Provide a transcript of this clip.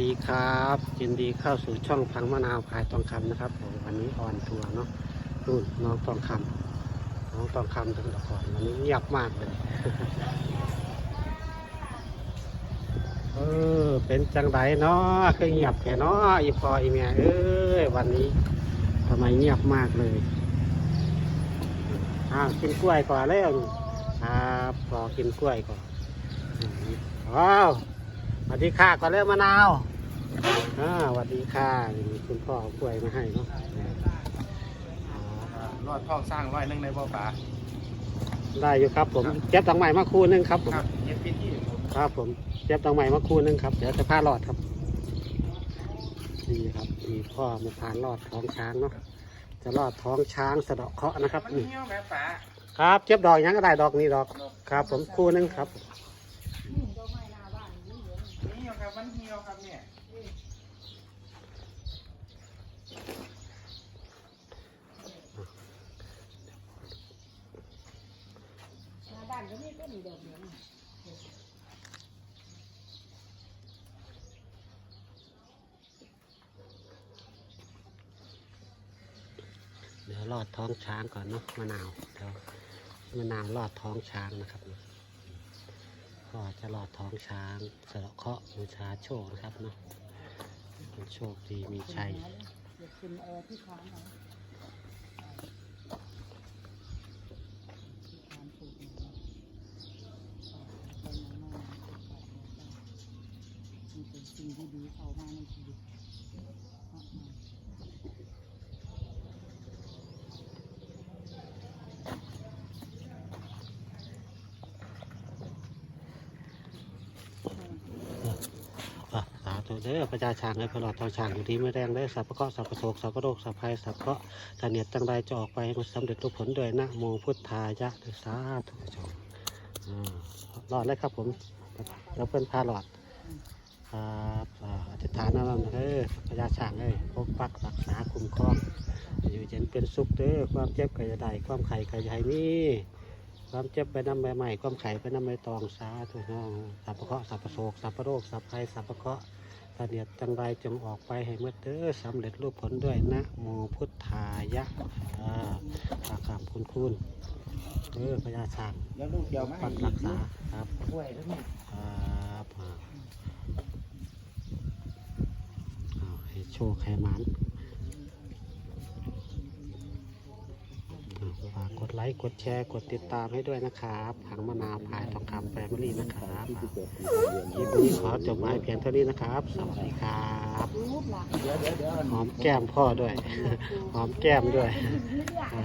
ดีครับยินดีเข้าสู่ช่องพังมะนาวขายทองคำนะครับผมวันนี้ออนทัวร์เนาะรุ่นน้องทองคำน้องทองคำถึงละครวันนี้เงียบมากเลยเออเป็นจังไดเนาะคือเงียบแค่เนาะอีพออีเมียเอ้ยวันนี้ทำไมเงียบมากเลยอ้าวกินกล้วยก่อนแล้วครับรอกินกล้วยก่อนว้าวสวัสดีค่ะก่อนเริ่มมะนาว อ่าสวัสดีค่ะนี่คุณพ่อเอากล้วยมาให้เนาะอ๋อรอดท่องสร้างร้อยหนึงในบ่อป่าได้อยู่ครับผมเจ็บตังใหม่มาคู่หนึงครับผม ครับเย็บพื้นที่ผมครับผมเจ็บตังใหม่มาคู่หนึงครับเดี๋ยวจะพาหลอดครับนี่ครับมีพ่อมาพานลอดท้องช้างเนาะจะลอดท้องช้างสะเดาะเคราะห์นะครับมันนี่เหี่ยวแม่ป่าครับเจ็บดอกหยังก็ได้ดอกนี้ดอกครับ ผมคู่หนึงครับเหี่ยวครับมันเหี่ยวครับเนี่ย บ้านก็มีก็มีดอกเหลืองเดี๋ยวลอดท้องช้างก่อนเนาะมะนาวเดี๋ยวมะนาวลอดท้องช้างนะครับ ก็จะลอดท้องช้างสะเดาะเคาะบูชาโชคนะครับเนาะโชคดีมีชัยเดี๋ยวคุณเออที่ค้างเอาที่ค้างปลูกเอาไว้ มันเป็นสิ่งที่ดีเข้ามาในชีวิตสาธุเด้อพระเจ้าช้างให้พระหลอดทองช้างอยู่ที่ไม่แรงได้สัพพะเคราะสัพพโศกสัพพโรคสัพภัยสัพพะตาเนียดจังใดจะออกไปให้มันสำเร็จทุกผลโดยนะโมพุทธายะด้วยสาธุชมอ่ารอดเลยครับผมแล้วเพื่อนพาหลอด ครับอ่าอธิษฐานนะมันเด้อพระเจ้าช้างเอ้ยปกปักรักษาคุ้มครองอยู่เย็นเป็นสุขเด้อความเจ็บก็จะได้ความไข่ก็จะให้มีความเจ็บไปน้ำใบใหม่ความไข่ไปน้ำใบตองสาธุน้องสัพพะเคราะห์สัพพะโศกสัพพะโรคสัพภัยสัพพะเคราะห์ตาเนียดจังไรจงออกไปให้เมื่อเด้อสำเร็จรูปผลด้วยนะโมพุทธายะอ่าปากคำคุณคุณเด้อพญาช้างแล้วลูกเดียวมาปักรักษาครับกล้วยแล้วนี่ครับอ่าเอาให้โชคให้หมันอ่าฝากกดไลค์ กดแชร์ กดติดตามให้ด้วยนะครับผังมะนาวพายทองคำแฟมิลี่นะครับคลิปนี้ขอจบไว้เพียงเท่านี้นะครับ สวัสดีครับรูปหลักเดี๋ยวเดี๋ยวเดี๋ยวหอมแก้มพ่อด้วย หอมแก้มด้วยอ่า